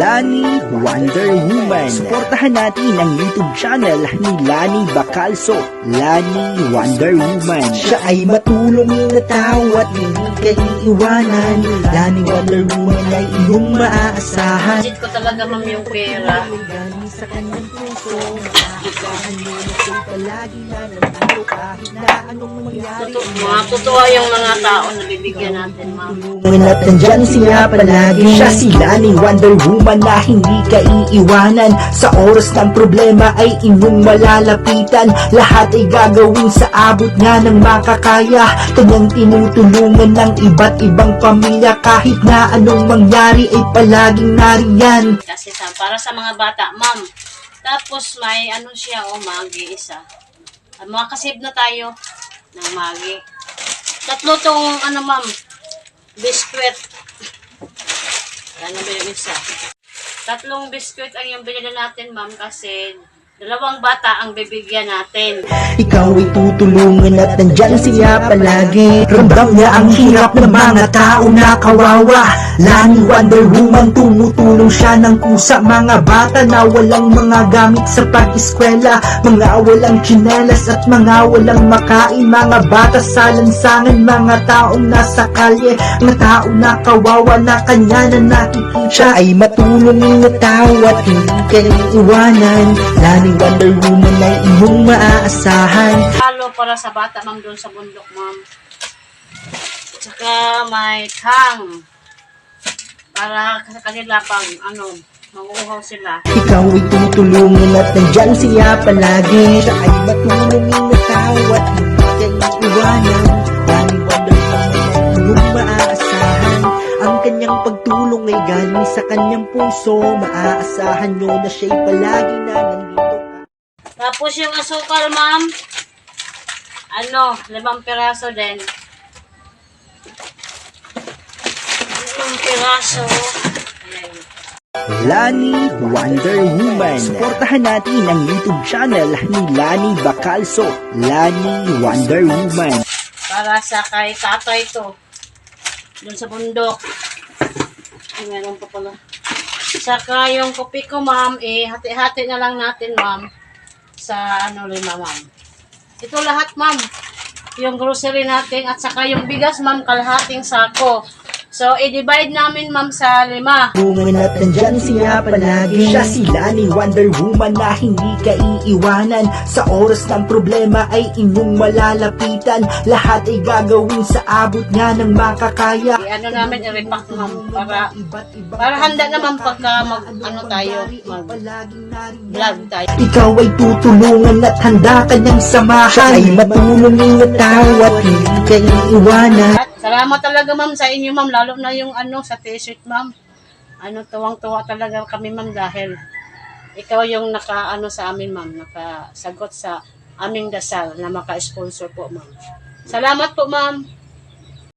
Lani Wonder Woman. Suportahan natin ang YouTube channel ni Lani Bacalso. Lani Wonder Woman. Siya ay matulong na tao at hindi ka iiwanan. Lani Wonder Woman ay iyong maaasahan. Budget ko talaga ma'am yung pera. Galing sa kanyang puso, maasahan mo na siya'y palagi na nandito kahit na anong mangyari. Totoo, mga totoo yung mga tao na bibigyan natin ma'am. Tulungan at nandyan siya palagi Siya si Lani Wonder Woman na hindi ka iiwanan Sa oras ng problema ay inyong malalapitan Lahat ay gagawin sa abot nga ng makakaya Kanyang tinutulungan ng iba't ibang pamilya Kahit na anong mangyari ay palaging nariyan Kasi sa, para sa mga bata, ma'am. Tapos may ano siya, o magi isa. Ah, Makasave na tayo ng magi. Tatlo tong ano ma'am, biskwit. Ba yung isa? Tatlong biskwit ang yung binili natin ma'am kasi dalawang bata ang bibigyan natin. Ikaw ay tutulungan at nandyan siya palagi. Ramdam niya ang hirap ng mga tao na kawawa. Lani Wonder Woman tumutulong siya ng kusa Mga bata na walang mga gamit sa pag-eskwela. Mga walang tsinelas at mga walang makain. Mga bata sa lansangan, mga taong nasa kalye. Mga tao na kawawa na kanya na nakikita. Siya ay matulong na tao at hindi ka iiwanan Lani Wonder Woman ay iyong maaasahan Halo para sa bata, ma'am, doon sa bundok, ma'am. Tsaka may tang. Para sa kanila pang, ano, manguhaw sila. Ikaw ay tutulungan at nandyan siya palagi Siya ay matulungin na tao at hindi ka iiwanan Lani Wonder Woman maaasahan Ang kanyang pagtulong ay galing sa kanyang puso Maaasahan nyo na siya'y palagi na ka Tapos yung asukal, ma'am, ano, limang piraso din. Limang piraso. Ayan. Lani Wonder Woman. Suportahan natin ang YouTube channel ni Lani Bacalso. Lani Wonder Woman. Para sa kay tatay to. Doon sa bundok. Ay, meron pa pala. Saka yung kopi ko, ma'am, eh, hati-hati na lang natin, ma'am, sa ano lima, ma'am. Ito lahat, ma'am. Yung grocery natin at saka yung bigas, ma'am, kalahating sako. So, i-divide namin, ma'am, sa lima. Tulungan at nandyan siya palagi. Siya si Lani Wonder Woman na hindi ka iiwanan Sa oras ng problema ay inyong malalapitan. Lahat ay gagawin sa abot nga ng makakaya. I-ano namin, i-repack, ma'am, para, para handa naman pagka mag, ano tayo, mag, vlog tayo. Ikaw ay tutulungan at handa ka niyang samahan. Siya ay matulungin na tao at hindi ka iiwanan At salamat talaga ma'am sa inyo ma'am, lalo na yung ano sa t-shirt ma'am. Ano tuwang-tuwa talaga kami ma'am dahil ikaw yung naka ano sa amin ma'am, nakasagot sa aming dasal na maka-sponsor po ma'am. Salamat po ma'am.